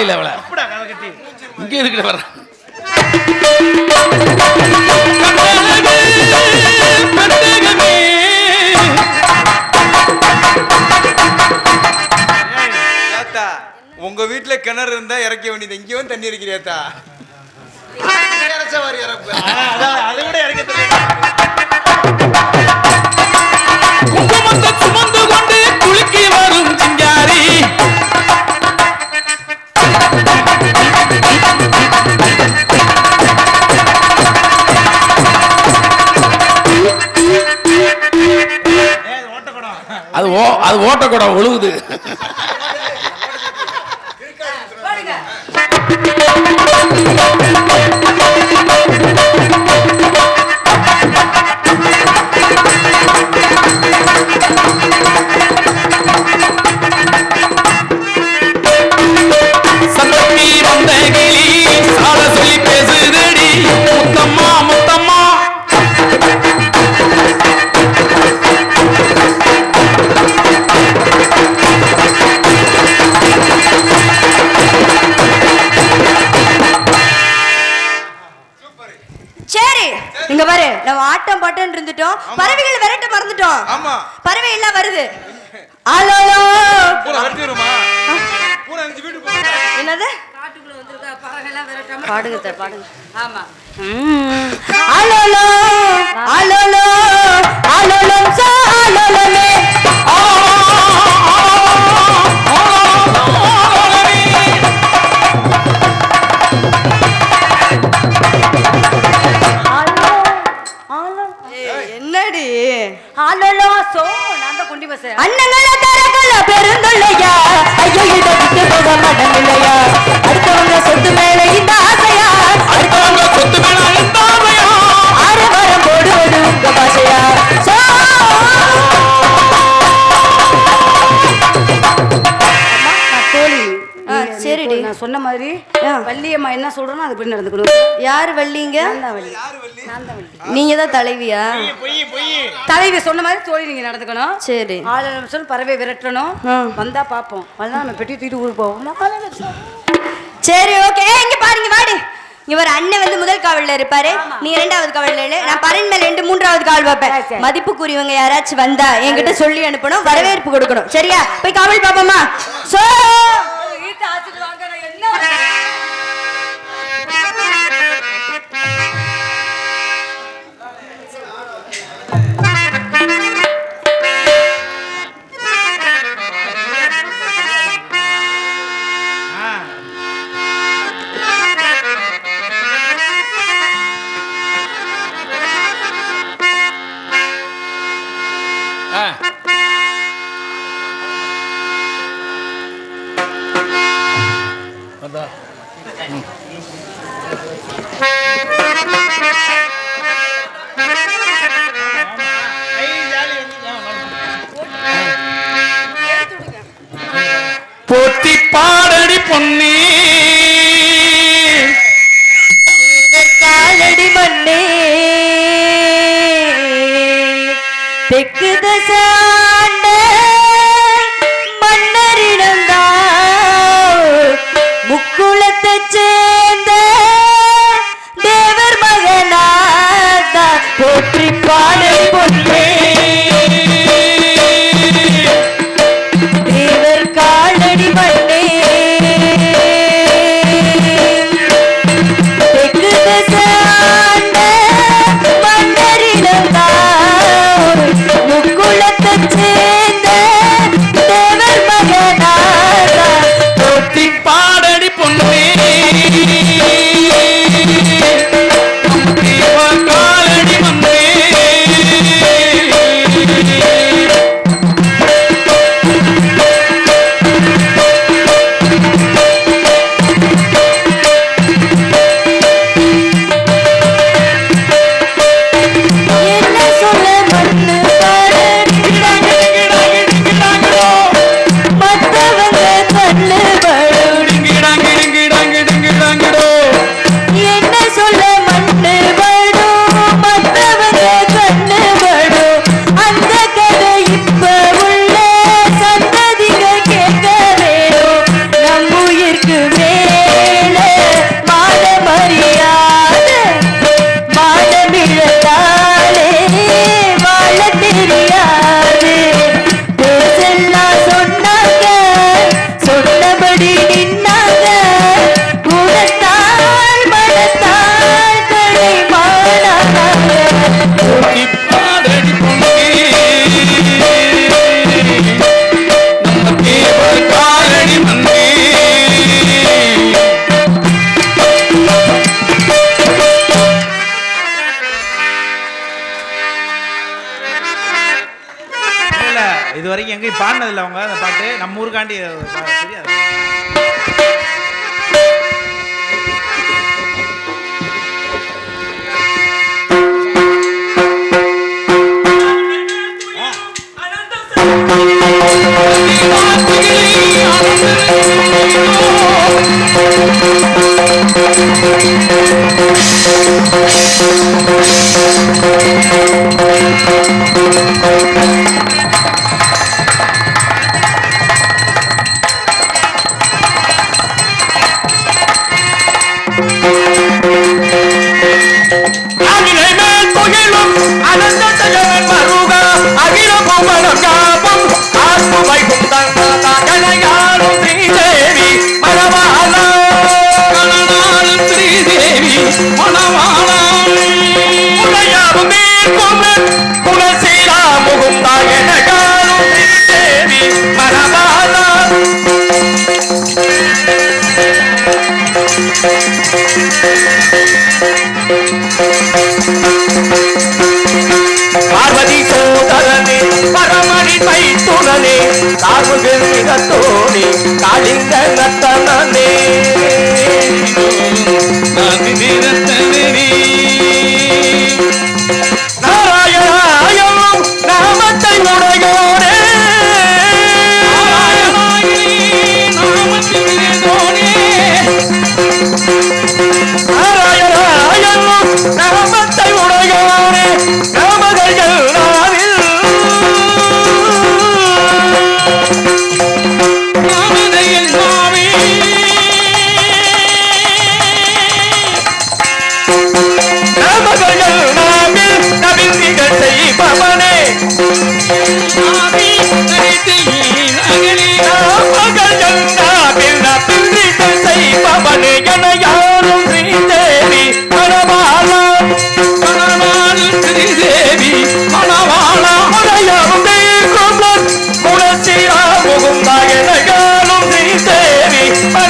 வாயில அவளை. இங்கே இருக்கிற வர உங்க வீட்டுல கிணறு இருந்தா இறக்க வேண்டியது. இங்க வந்து தண்ணி இருக்கிறியாத்தா? இறச்சவாரி இறப்பு கூட ஓட்டக்கூடம் என்னது? காட்டுக்குள்ள வந்திருக்க பறவைலாம் விரட்டாம பாடுங்க பாடுங்க. ஆமா. ஆலோலோ ஆலோலோ ஆலோலம் சா என்னடி? ஆலோலோ சோ நான் தான் குண்டி பஸ் அண்ணங்கள தரகல பெருந்தொல்லையா ஐயோ இதை விட்டு போக மாட்டேன் இல்லையா அடுத்தவங்க சொத்து மேல இந்த சொன்ன மாதிரி ஆ. வள்ளியம்மா என்ன சொல்றனோ அதுபடி நடந்துக்கணும். யார் வள்ளீங்க? நான் தான் வள்ளி? நான் தான் வள்ளி நீங்க தான் தலைவியா? பொய் பொய் தலைவி சொன்ன மாதிரி தோழி நீங்க நடந்துக்கணும். சரி. ஆளுநர் சொல்லி பறவை விரட்டணும். வந்தா பாப்போம் வந்தா நம்ம பெட்டி தூக்கிட்டு ஊருக்கு போவோம். சரி ஓகே இங்க பாருங்க வாடி. இங்க ஒரு அண்ணன் வந்து முதல் காவல்ல இருப்பாரு. நீ இரண்டாவது காவல்ல. நான் பரன் மேல ரெண்டு மூன்றாவது காவல் பார்ப்பேன். மதிப்புக்குரியவங்க யாராச்சும் வந்தா என்கிட்ட சொல்லி அனுப்பணும் வரவேற்பு கொடுக்கணும். சரியா? போய் காவல் பாப்போமா சோ pra...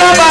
Bye.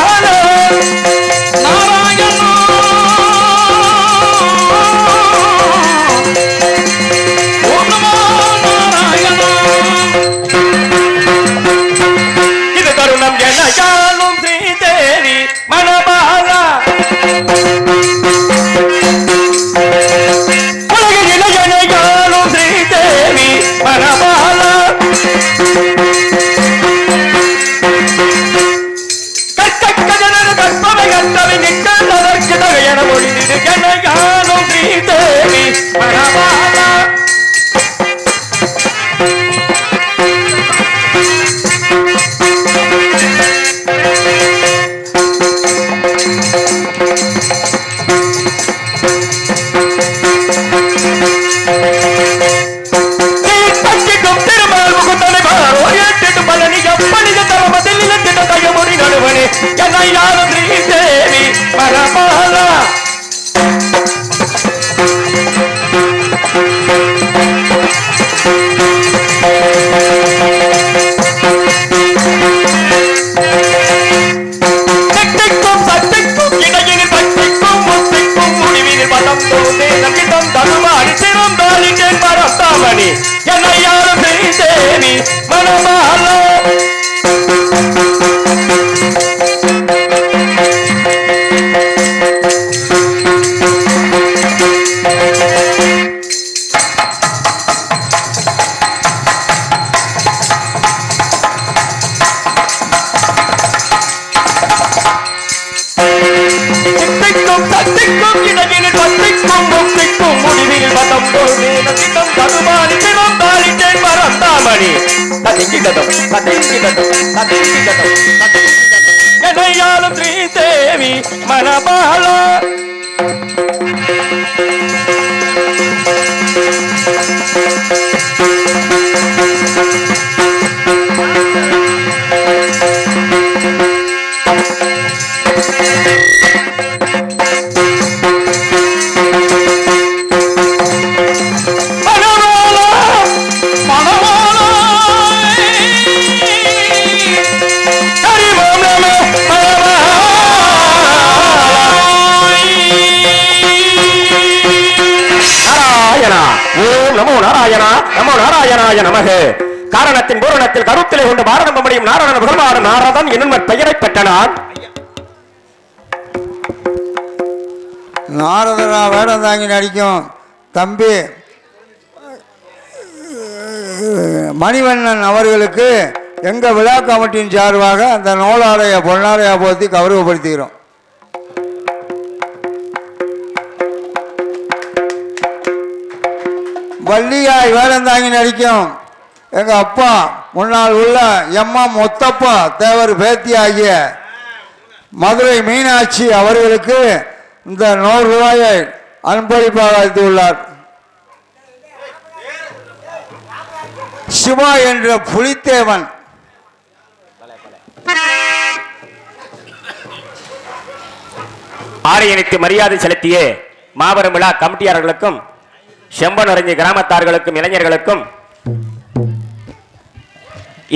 என்னை யாரும் மேலத்திட்டம் தடுமாறி தினம் தாளித்தேன் மறந்தாமணி நடுங்கிடதும் நடுங்கிடதும் நடுங்கிடதும் நடுங்கிடதும் எனையாலும் ஸ்ரீதேவி மனபாலா நாராயணாய நமக. காரணத்தின் பூரணத்தில் கருத்திலே கொண்டு பாரணம் முடியும் நாராயண புகழ்வாறு நாரதன் என்னும் பெயரை பெற்றனார். நாரதரா வேடம் தாங்கி நடிக்கும் தம்பி மணிவண்ணன் அவர்களுக்கு எங்கள் விழா கமிட்டியின் சார்பாக அந்த நூலாடைய பொன்னாடையா போற்றி கௌரவப்படுத்துகிறோம். வள்ளியாய் வேலந்தாங்கி நடிக்கும். எங்கள் அப்பா முன்னாள் உள்ள எம்மா மொத்தப்பா தேவர் பேத்தி ஆகிய மதுரை மீனாட்சி அவர்களுக்கு இந்த நூறு ரூபாயை அன்பளிப்பாக அளித்துள்ளார் சிவா என்ற புலித்தேவன். ஆரியனுக்கு மரியாதை செலுத்திய மாபெரும் விழா கமிட்டியாளர்களுக்கும் செம்பனறிஞ்சி கிராமத்தார்களுக்கும் இளைஞர்களுக்கும்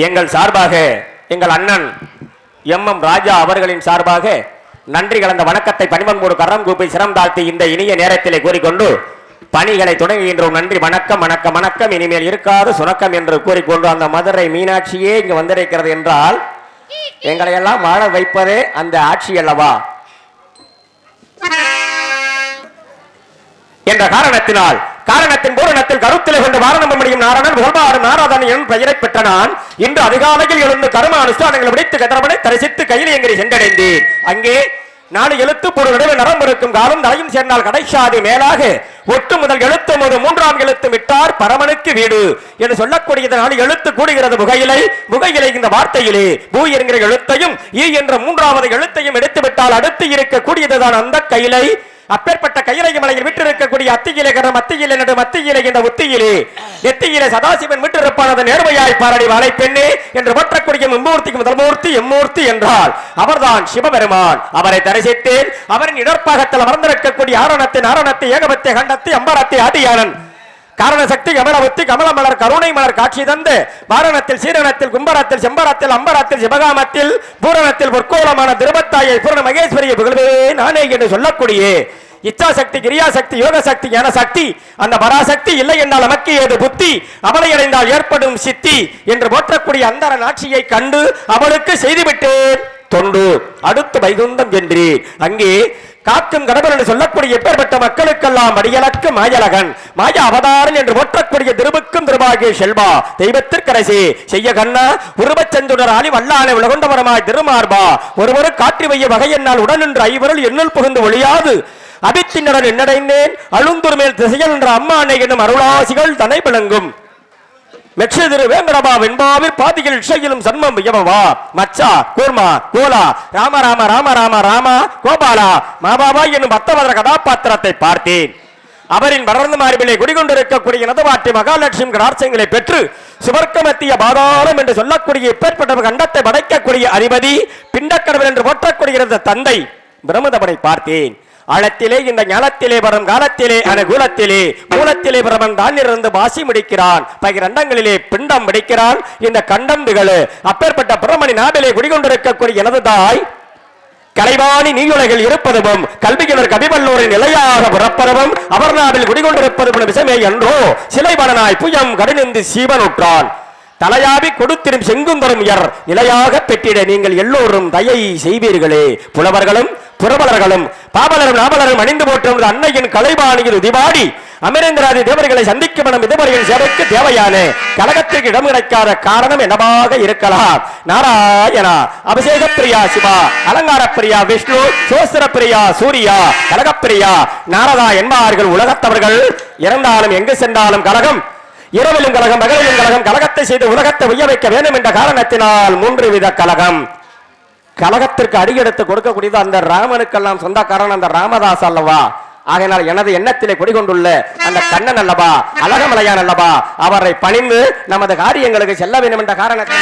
எங்கள் சார்பாக எங்கள் அண்ணன் எம். எம். ராஜா அவர்களின் சார்பாக நன்றி கலந்த வணக்கத்தை பனிமன்போடு கரம் கூப்பி சிரம் தாழ்த்தி இந்த இனிய நேரத்திலே கூறிக்கொண்டு பணிகளை தொடங்குகின்றோம். நன்றி வணக்கம் வணக்கம் வணக்கம். இனிமேல் இருக்காது சுணக்கம் என்று கூறிக்கொண்டு அந்த மதுரை மீனாட்சியே இங்கு வந்திருக்கிறது என்றால் எங்களை எல்லாம் வாழ வைப்பதே அந்த ஆட்சி அல்லவா? என்ற காரணத்தினால் காரணத்தின் பூரணத்தில் கருத்திலே கொண்டு வாரணம் முடியும் நாரணன் புகழ்பாடு நாராதன் என் பெயரை பெற்ற நான் இன்று அதிகாலையில் எழுந்து கரும அனுஷ்டானங்களை விடுத்து கதிரவனை தரிசித்து கையில் எங்களை சென்றடைந்தேன். அங்கே நாலு எழுத்து பொருள் நடுவில் நரம்பு இருக்கும் காலம் தலையும் சேர்ந்தால் கடைசாதி மேலாக ஒட்டு முதல் எழுத்து ஒரு மூன்றாம் எழுத்து விட்டார் பரமனுக்கு வீடு என்று சொல்லக்கூடியது நாலு எழுத்து கூடுகிறது புகையிலை புகையிலை இந்த வார்த்தையிலே பூ என்கிற எழுத்தையும் ஈ என்ற மூன்றாவது எழுத்தையும் எடுத்து விட்டால் அடுத்து இருக்கக்கூடியதுதான் அந்த கையிலை. அப்பேற்பட்ட கையிலை மலையில் விட்டிருக்கக்கூடிய அத்தியிலே கரம் அத்தியிலே நடு மத்தியிலே என்ற உத்தியிலே எத்தியிலே சதாசிவன் விட்டிருப்பானது நேர்மையாய் பாராடி வாழை பெண்ணே என்று போற்றக்கூடிய மும்மூர்த்திக்கு முதல் மூர்த்தி எம்மூர்த்தி என்றால் அவர்தான் சிவபெருமான். அவரை தரிசித்தேன். அவரின் இடர்ப்பாகத்தில் அமர்ந்திருக்கக்கூடிய ஆரணத்தை ஏகபத்திய கண்டத்தை அம்பரத்தை ஆதியானன் காரண சக்தி கமலவத்தி கமல மலர் கருணை மலர் காட்சி தந்து மாரணத்தில் சீரணத்தில் கும்பரத்தில் செம்பரத்தில் அம்பரத்தில் சிவகாமத்தில் பூரணத்தில் பொற்கோலமான திருபத்தாயை பூரண மகேஸ்வரியை புகழ்வே நானே என்று சொல்லக்கூடிய. இச்சாசக்தி கிரியாசக்தி யோகசக்தி ஞான சக்தி அந்த பராசக்தி இல்லை என்றால் நமக்கு ஏது புத்தி? அவளை ஏற்படும் சித்தி என்று போற்றக்கூடிய அந்தர நாட்சியை கண்டு அவளுக்கு செய்துவிட்டேன். தொண்டு அடுத்து வைகுந்தம் என்று அங்கே காக்கும் கடவுள் என்று சொல்லக்கூடிய எப்பேற்பட்ட மக்களுக்கெல்லாம் அடியலக்கு மாயலகன் மாய அவதாரன் என்று போற்றக்கூடிய திருவுக்கும் திருபாகிய செல்வா தெய்வத்திற்கரசி செய்ய கண்ணா உருவச்சந்துடராளி ஆலி வல்லானை உலகொண்டவரமாய் திருமார்பா ஒருவரு காற்றி வைய வகையென்னால் உடனின்று ஐவருள் எண்ணுள் புகுந்து ஒளியாது அபித்தின்னடன் என்னடைந்தேன் அழுந்தூர் மேல் திசையல் என்ற அம்மானை என்னும் அருளாசிகள் தனை விளங்கும் மெட்சு திரு வேங்கடபா வெண்பாவில் பாதிகள் இசையிலும் சன்மம் வியவவா மச்சா கூர்மா கோலா ராம ராம ராம ராம ராமா கோபாலா மாபாபா என்னும் பத்தவதர கதாபாத்திரத்தை பார்த்தேன். அவரின் வளர்ந்த மார்பிலே குடிகொண்டிருக்கக்கூடிய நதவாட்டி மகாலட்சுமி கடாட்சங்களை பெற்று சுவர்க்கமத்திய பாதாளம் என்று சொல்லக்கூடிய இப்பேற்பட்ட கண்டத்தை படைக்கக்கூடிய அதிபதி பிண்டக்கடவுள் என்று போற்றக்கூடிய இந்த தந்தை பிரம்மதபனை பார்த்தேன். ஆழத்திலே இந்த ஞானத்திலே வரும் காலத்திலே அனுகூலத்திலே மூலத்திலே பிரமன் தான் இருந்து வாசி முடிக்கிறான். பகிரண்டங்களிலே பிண்டம் முடிக்கிறான் இந்த கண்டம் திகழு அப்பேற்பட்ட பிரமணி நாவிலே குடிகொண்டிருக்கக்கூடிய எனது தாய் கலைவாணி நீயுலகில் இருப்பதும் கல்வியினர் கவிவல்லோரின் நிலையாக புறப்படவும் அவர் நாவில் குடிகொண்டிருப்பதும் விஷமே என்றோ சிலைபலனாய் புயம் கடுநிந்து சீவனுற்றான். தலையாவி கொடுத்திரும் செங்குந்தரும் இயர் நிலையாக பெற்றிட நீங்கள் எல்லோரும் தயை செய்வீர்களே. புலவர்களும் புறவலர்களும் பாவலரும் நாவலரும் அணிந்து போற்றும் அன்னையின் கலைபாணியில் உதிவாடி அமரேந்திராதி தேவர்களை சந்திக்கும் எனும் இதுவரையில் சேவைக்கு தேவையான கழகத்திற்கு இடம் கிடைக்காத காரணம் என்னவாக இருக்கலாம்? நாராயணா அபிஷேக பிரியா சிவா அலங்கார பிரியா விஷ்ணு சோசர பிரியா சூர்யா கலகப்பிரியா நாரதா என்பார்கள் உலகத்தவர்கள். இறந்தாலும் எங்கு சென்றாலும் கலகம் இரவிலும் கலகம் பகலிலும் கழகம் கலகத்தை செய்து உலகத்தை உய்ய வைக்க வேண்டும் என்ற காரணத்தினால் மூன்று வித கலகம் கழகத்திற்கு அடியெடுத்து கொடுக்கக்கூடியது அந்த ராமனுக்கெல்லாம் சொந்தக்காரன் அந்த ராமதாஸ் அல்லவா? ஆகையினால் எனது எண்ணத்திலே குடிகொண்டுள்ள அந்த கண்ணன் அல்லவா? அழகமலையான் அல்லவா? அவரை பணிந்து நமது காரியங்களுக்கு செல்ல வேண்டும் என்ற காரணத்தை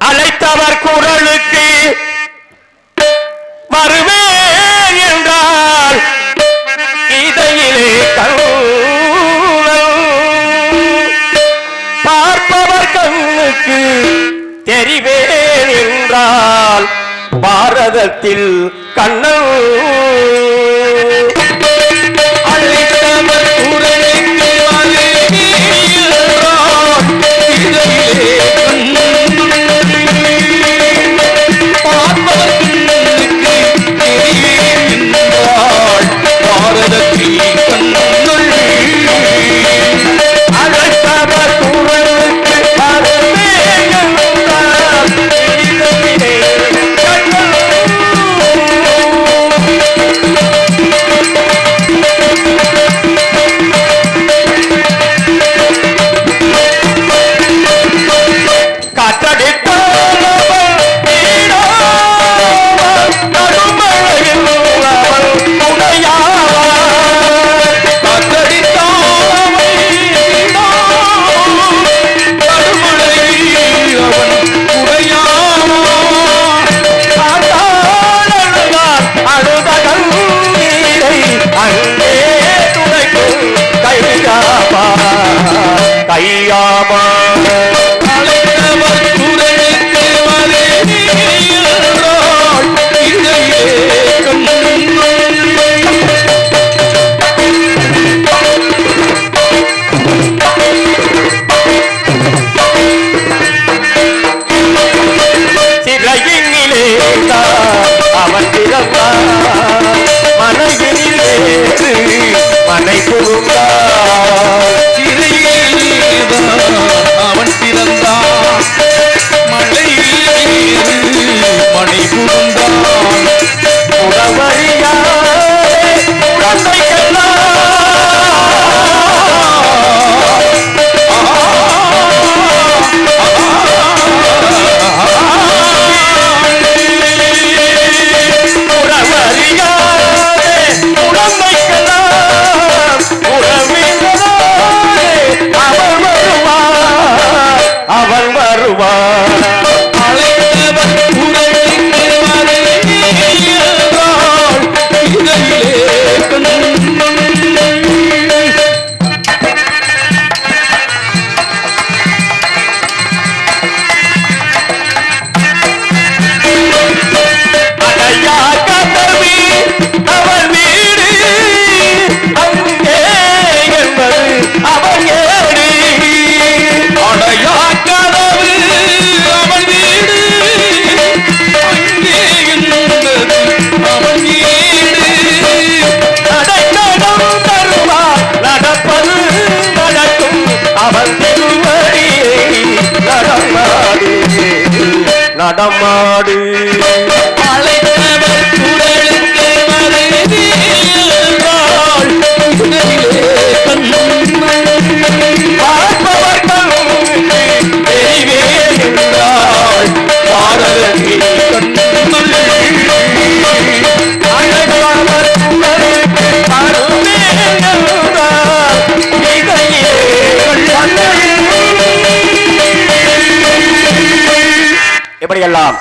அழைத்தவர் குரலுக்கு வருவேன் எனக்கு தெரிவேன் என்றால் பாரதத்தில் கண்ணன்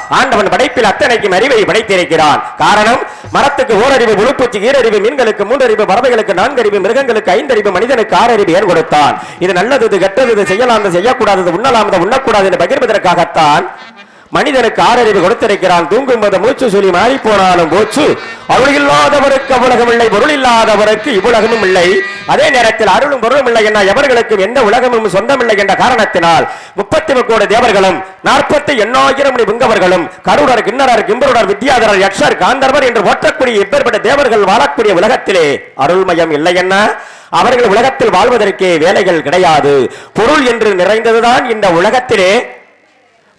ஆண்டவன் படைப்பில் அத்தனைக்கும் அறிவை படைத்திருக்கிறான். காரணம் மரத்துக்கு ஓரறிவு உழுப்பூச்சி ஈரறிவு மீன்களுக்கு மூன்றறிவு பறவைகளுக்கு நான்கறிவு மிருகங்களுக்கு ஐந்தறிவு மனிதனுக்கு ஆறறிவு ஏன் கொடுத்தான்? இது நல்லது இது கெட்டது இது செய்யலாம் செய்யக்கூடாது உண்ணலாம் உண்ணக்கூடாது என்று பகிர்வதற்காகத்தான் மனிதனுக்கு ஆறறிவு கொடுத்திருக்கிறான். தூங்கும் போது மூச்சு சொல்லி மாறி போனாலும் போச்சு. அருள் இல்லாதவருக்கு அவ்வுலகம் இல்லை. பொருள் இல்லாதவருக்கு இவ்வுலகமும் இல்லை. அதே நேரத்தில் அருளும் பொருளும் இல்லை என எவர்களுக்கும் எந்த உலகமும் சொந்தம் இல்லை என்ற காரணத்தினால் முப்பத்தி கோடி தேவர்களும் நாற்பத்தி எண்ணாயிரம் விங்கவர்களும் கருடர் கிண்ணறர் கிம்பருடர் வித்யாதரர் யக்ஷர் காந்தர்வர் என்று ஓட்டக்கூடிய இப்பேற்பட்ட தேவர்கள் வாழக்கூடிய உலகத்திலே அருள்மயம் இல்லை என்ன? அவர்கள் உலகத்தில் வாழ்வதற்கே வேலைகள் கிடையாது. பொருள் என்று நிறைந்ததுதான் இந்த உலகத்திலே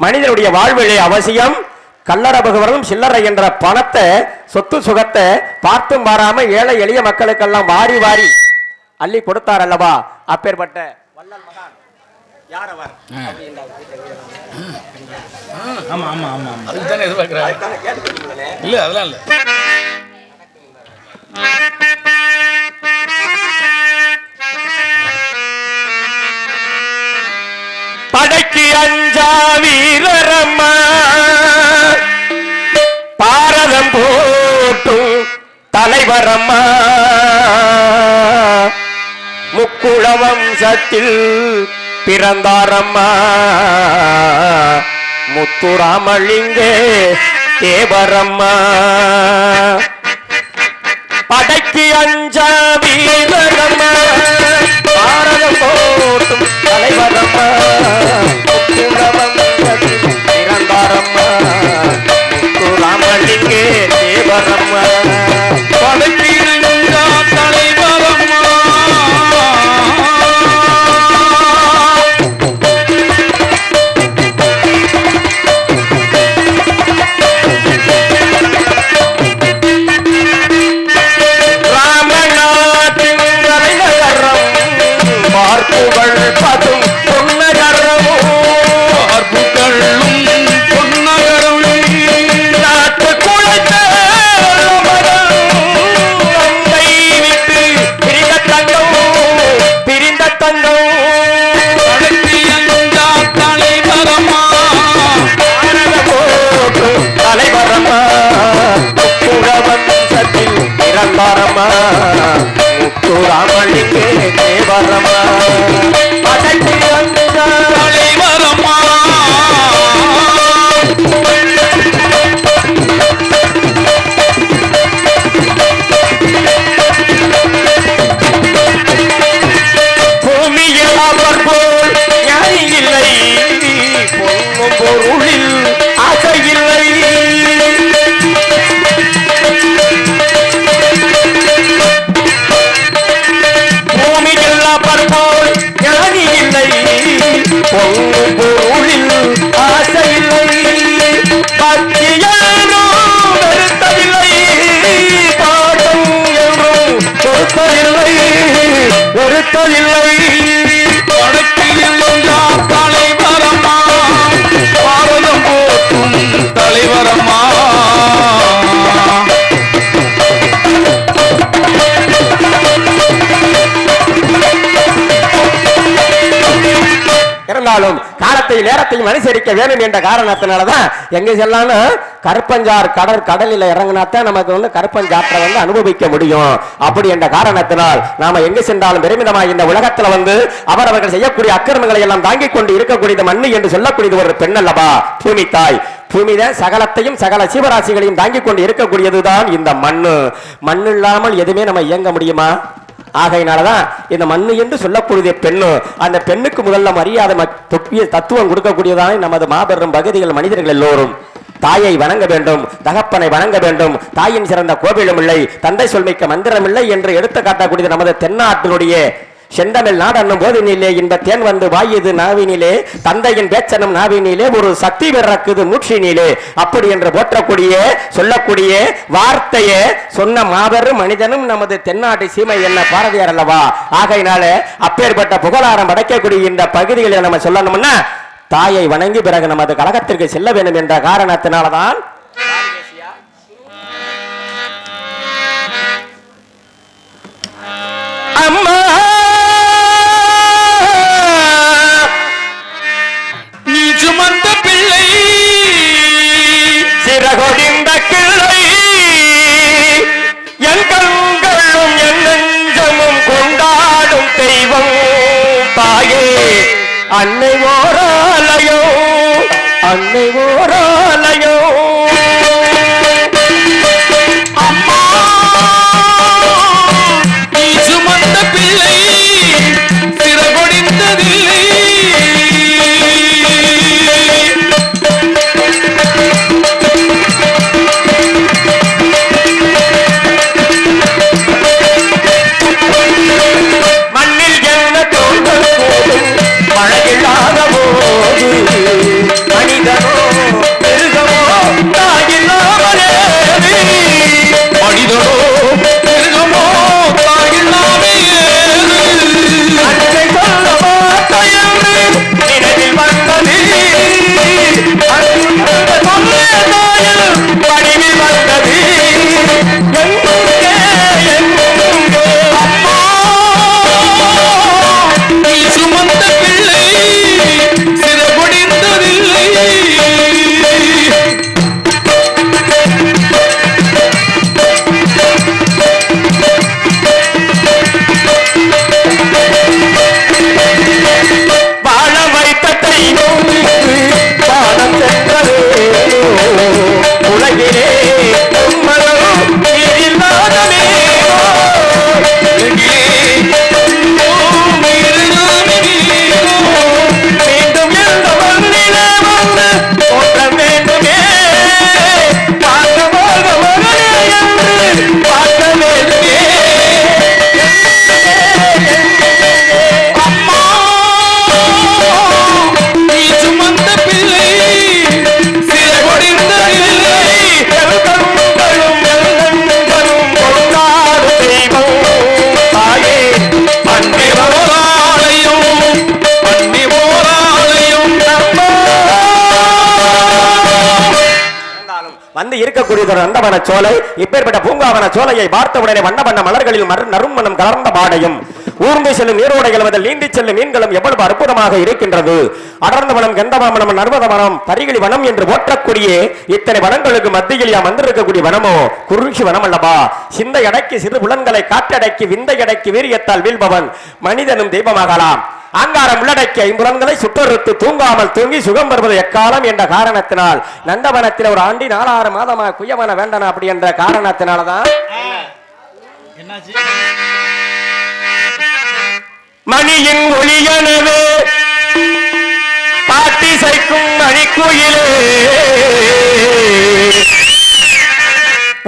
மனிதனுடைய வாழ்விலே அவசியம் கல்லற பகவரும் சில்லறை என்ற பணத்தை சொத்து சுகத்தை பார்த்தும் பாராம ஏழை எளிய மக்களுக்கெல்லாம் வாரி வாரி அள்ளி கொடுத்தார் அல்லவா? அப்பேற்பட்ட வள்ளல் மகான். யார் அவர்? ஆமா ஆமா ஆமா ஆமா. அதுக்கு தானே எதிர்பார்க்கிறேன் இல்ல அதெல்லாம் இல்ல. படைக்கு அஞ்சா வீரரம்மா. பாரதம் போட்டும் தலைவரம்மா. முக்குள வம்சத்தில் பிறந்தாரம்மா. முத்துராமலிங்கே தேவரம்மா. படைக்கு அஞ்சா வீரரம்மா. தலைவரம்மா. பிறந்தாரம்மா முத்துராமலிங்கே தேவரம்மா. படைப்பிருந்தா நேரத்தையும் அனுசரிக்க வேணும் என்ற காரணத்தினாலதான் எங்க செல்லாலும் கருப்பஞ்சார் கடல் கடலில் இறங்கினாத்தான் நமக்கு வந்து கருப்பஞ்சாற்றை வந்து அனுபவிக்க முடியும். அப்படி என்ற காரணத்தினால் நாம எங்க சென்றாலும் பெருமிதமாக இந்த உலகத்துல வந்து அவர் அவர்கள் செய்யக்கூடிய அக்கிரமங்களை எல்லாம் தாங்கிக் கொண்டு இருக்கக்கூடியது மண்ணு என்று சொல்லக்கூடியது ஒரு பெண் அல்லவா பூமி தாய் பூமிதான் சகலத்தையும் சகல சீவராசிகளையும் தாங்கிக் கொண்டு இருக்கக்கூடியதுதான் இந்த மண்ணு. மண் இல்லாமல் எதுவுமே நம்ம இயங்க முடியுமா? ஆகையினாலதான் இந்த மண்ணு என்று சொல்லக்கூடிய பெண்ணு. அந்த பெண்ணுக்கு முதல்ல மரியாதை தொப்பிய தத்துவம் கொடுக்கக்கூடியதான நமது மாபெரும் பகுதிகள் மனிதர்கள் எல்லோரும். தாயை வணங்க வேண்டும் தகப்பனை வணங்க வேண்டும். தாயின் சிறந்த கோவிலும் இல்லை தந்தை சொல்மிக்க மந்திரம் இல்லை என்று எடுத்து காட்டக்கூடியது நமது தென்னாட்டினுடைய செந்தமிழ் நாடன்னும் போதினிலே இந்த தேன் வந்து வாயுது நாவினிலே தந்தையின் பேச்சனும் நாவினிலே ஒரு சக்தி பிறக்குது மூச்சினிலே அப்படி என்று போற்றக்கூடிய சொல்லக்கூடிய வார்த்தையே சொன்ன மாபெரும் மனிதனும் நமது தென்னாட்டு சீமை என்ன பாரதியார் அல்லவா? ஆகையினால அப்பேற்பட்ட புகழாரம் படைக்கக்கூடிய இந்த பகுதிகளை நம்ம சொல்லணும்னா தாயை வணங்கி பிறகு நமது கழகத்திற்கு செல்ல வேண்டும் என்ற காரணத்தினாலதான் இருக்கக்கூடியது சோலை இப்பேற்பட்ட பூங்காவன சோலையை பார்த்தவுடனே வண்ண வண்ண மலர்களில் நறுமணம் கலர்ந்த பாடையும் ஊர்ந்து செல்லும் நீரோடைகளும் அதில் நீந்தி செல்லும் மீன்களும் எவ்வளவு அற்புதமாக இருக்கின்றது. அடர்ந்த வனம் கந்தவாமனம் நர்மத வனம் பரிகளி வனம் என்று போற்றக்கூடிய இத்தனை வனங்களுக்கு மத்தியில் யாம் வந்திருக்கக்கூடிய வனமோ? குறுகி வனம் அல்லவா சிந்தை அடக்கி சிறு புலன்களை காற்றடக்கி விந்தை அடக்கி வீரியத்தால் வீழ்பவன் மனிதனும் தெய்வமாகலாம். அங்காரம் உள்ளடக்கிய ஐம்புலன்களை சுற்றறுத்து தூங்காமல் தூங்கி சுகம் பெறுவது எக்காலம் என்ற காரணத்தினால். நந்தவனத்தில் ஒரு ஆண்டி நாலாறு மாதமா குயவன வேண்டன அப்படி என்ற காரணத்தினாலதான். மணியின் ஒளியனவே பாட்டி சைக்கும் மணிக்குயிலே.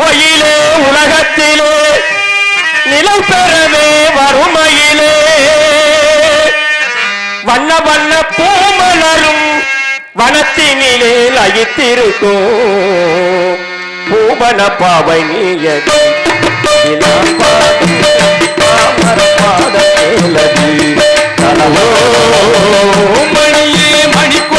ஒயிலே உலகத்திலே நிலை பெறவே வறுமையிலே. வண்ண வண்ண பூமலரும் வனத்தினிலே லயித்திருக்கும் பூவன பாவை நீயது மணியே மணிக்கு